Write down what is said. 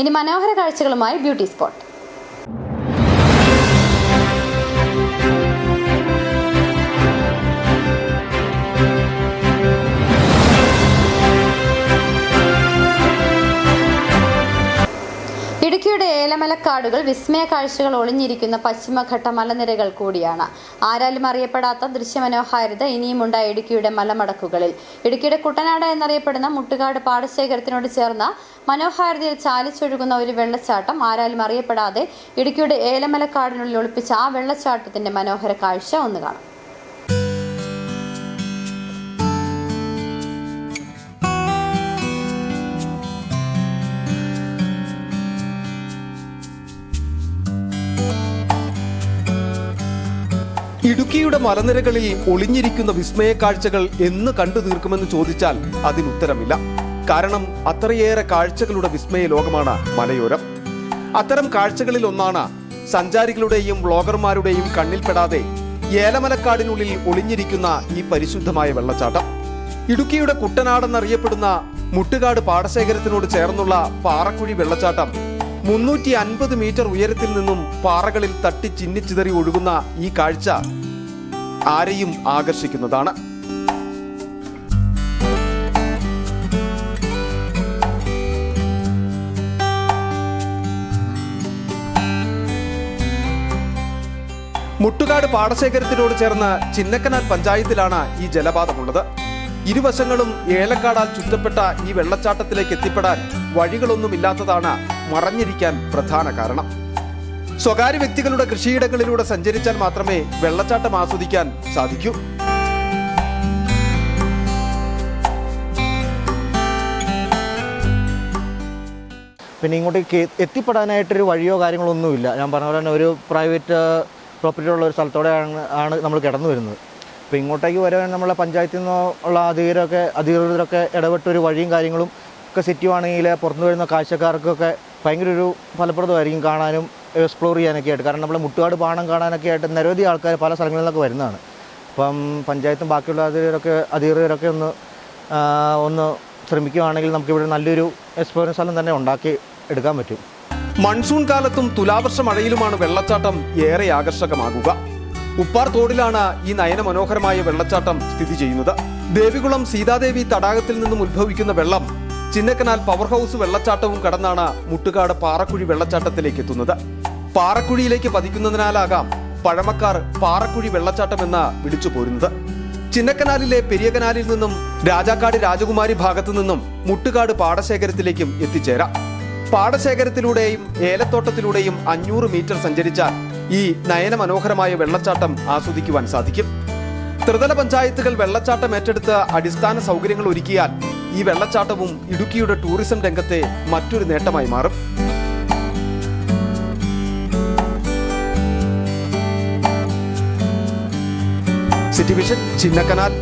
ഇനി മനോഹര കാഴ്ചകളുമായി beauty spot. ഏലമലക്കാടുകൾ വിസ്മയ കാഴ്ചകൾ ഒളിഞ്ഞിരിക്കുന്ന പശ്ചിമഘട്ട മലനിരകൾ കൂടിയാണ്. ആരാലും അറിയപ്പെടാത്ത ദൃശ്യമനോഹാരിത ഇനിയുമുണ്ട് ഇടുക്കിയുടെ മലമടക്കുകളിൽ. ഇടുക്കിയുടെ കുട്ടനാട് എന്നറിയപ്പെടുന്ന മുട്ടുകാട് പാടശേഖരത്തിനോട് ചേർന്ന മനോഹാരിതയിൽ ചാലിച്ചൊഴുകുന്ന ഒരു വെള്ളച്ചാട്ടം ആരാലും അറിയപ്പെടാതെ ഇടുക്കിയുടെ ഏലമലക്കാടിനുള്ളിൽ ഒളിപ്പിച്ച ആ വെള്ളച്ചാട്ടത്തിന്റെ മനോഹര കാഴ്ച ഒന്ന് കാണാം. ഇടുക്കിയുടെ മലനിരകളിൽ ഒളിഞ്ഞിരിക്കുന്ന വിസ്മയ കാഴ്ചകൾ എന്ന് കണ്ടു തീർക്കുമെന്ന് ചോദിച്ചാൽ അതിനുത്തരമില്ല. കാരണം അത്രയേറെ കാഴ്ചകളുടെ വിസ്മയ ലോകമാണ് മലയോരം. അത്തരം കാഴ്ചകളിൽ ഒന്നാണ് സഞ്ചാരികളുടെയും വ്ളോഗർമാരുടെയും കണ്ണിൽപ്പെടാതെ ഏലമലക്കാടിനുള്ളിൽ ഒളിഞ്ഞിരിക്കുന്ന ഈ പരിശുദ്ധമായ വെള്ളച്ചാട്ടം. ഇടുക്കിയുടെ കുട്ടനാടെന്നറിയപ്പെടുന്ന മുട്ടുകാട് പാടശേഖരത്തിനോട് ചേർന്നുള്ള പാറക്കുഴി വെള്ളച്ചാട്ടം മുന്നൂറ്റി അൻപത് മീറ്റർ ഉയരത്തിൽ നിന്നും പാറകളിൽ തട്ടി ചിന്നിച്ചിതറി ഒഴുകുന്ന ഈ കാഴ്ച ആരെയും ആകർഷിക്കുന്നതാണ്. മുട്ടുകാട് പാടശേഖരത്തിനോട് ചേർന്ന ചിന്നക്കനാൽ പഞ്ചായത്തിലാണ് ഈ ജലപാതമുള്ളത്. ഇരുവശങ്ങളും ഏലക്കാടാൽ ചുറ്റപ്പെട്ട ഈ വെള്ളച്ചാട്ടത്തിലേക്ക് എത്തിപ്പെടാൻ വഴികളൊന്നുമില്ലാത്തതാണ് മറഞ്ഞിരിക്കാൻ പ്രധാന കാരണം. സ്വകാര്യ വ്യക്തികളുടെ കൃഷിയിടങ്ങളിലൂടെ സഞ്ചരിച്ചാൽ മാത്രമേ വെള്ളച്ചാട്ടം ആസ്വദിക്കാൻ സാധിക്കൂ. പിന്നെ ഇങ്ങോട്ടേക്ക് എത്തിപ്പെടാനായിട്ടൊരു വഴിയോ കാര്യങ്ങളോ ഒന്നുമില്ല ഞാൻ പറഞ്ഞ പോലെ തന്നെ ഒരു പ്രൈവറ്റ് പ്രോപ്പർട്ടി ഉള്ള ഒരു സ്ഥലത്തോടെയാണ് ആണ് നമ്മൾ കിടന്നു വരുന്നത്. അപ്പോൾ ഇങ്ങോട്ടേക്ക് വരാൻ നമ്മളെ പഞ്ചായത്തിൽ നിന്നോ ഉള്ള അധികരൊക്കെ അധികൃതരൊക്കെ ഇടപെട്ടൊരു വഴിയും കാര്യങ്ങളും ഒക്കെ സെറ്റുവാണെങ്കിൽ പുറത്തു വരുന്ന കാഴ്ചക്കാർക്കൊക്കെ ഭയങ്കര ഒരു ഫലപ്രദമായിരിക്കും കാണാനും എക്സ്പ്ലോർ ചെയ്യാനൊക്കെ ആയിട്ട് കാരണം നമ്മളെ മുട്ടുകാട് പാണം കാണാനൊക്കെ ആയിട്ട് നിരവധി ആൾക്കാർ പല സ്ഥലങ്ങളിൽ നിന്നൊക്കെ വരുന്നതാണ്. അപ്പം പഞ്ചായത്തും ബാക്കിയുള്ള അതിരൊക്കെ അധികൃതരൊക്കെ ഒന്ന് ഒന്ന് ശ്രമിക്കുകയാണെങ്കിൽ നമുക്കിവിടെ നല്ലൊരു എക്സ്പീരിയൻസ് സ്ഥലം തന്നെ ഉണ്ടാക്കി എടുക്കാൻ പറ്റും. മൺസൂൺ കാലത്തും തുലാവർഷ മഴയിലുമാണ് വെള്ളച്ചാട്ടം ഏറെ ആകർഷകമാകുക. ഉപ്പാർ തോടിലാണ് ഈ നയന മനോഹരമായ വെള്ളച്ചാട്ടം സ്ഥിതി ചെയ്യുന്നത്. ദേവികുളം സീതാദേവി തടാകത്തിൽ നിന്നും ഉത്ഭവിക്കുന്ന വെള്ളം ചിന്നക്കനാൽ പവർ ഹൗസ് വെള്ളച്ചാട്ടവും കടന്നാണ് മുട്ടുകാട് പാറക്കുഴി വെള്ളച്ചാട്ടത്തിലേക്ക് എത്തുന്നത്. പാറക്കുഴിയിലേക്ക് പതിക്കുന്നതിനാലാകാം പഴമക്കാർ പാറക്കുഴി വെള്ളച്ചാട്ടം എന്ന് വിളിച്ചു പോരുന്നത്. ചിന്നക്കനാലിലെ പെരിയകനാലിൽ നിന്നും രാജാക്കാട് രാജകുമാരി ഭാഗത്തു നിന്നും മുട്ടുകാട് പാടശേഖരത്തിലേക്കും എത്തിച്ചേരാം. പാടശേഖരത്തിലൂടെയും ഏലത്തോട്ടത്തിലൂടെയും അഞ്ഞൂറ് മീറ്റർ സഞ്ചരിച്ചാൽ ഈ നയനമനോഹരമായ വെള്ളച്ചാട്ടം ആസ്വദിക്കുവാൻ സാധിക്കും. ത്രിതല പഞ്ചായത്തുകൾ വെള്ളച്ചാട്ടം ഏറ്റെടുത്ത് അടിസ്ഥാന സൗകര്യങ്ങൾ ഒരുക്കിയാൽ ഈ വെള്ളച്ചാട്ടവും ഇടുക്കിയുടെ ടൂറിസം രംഗത്തെ മറ്റൊരു നേട്ടമായി മാറും. City vision Chinnakanal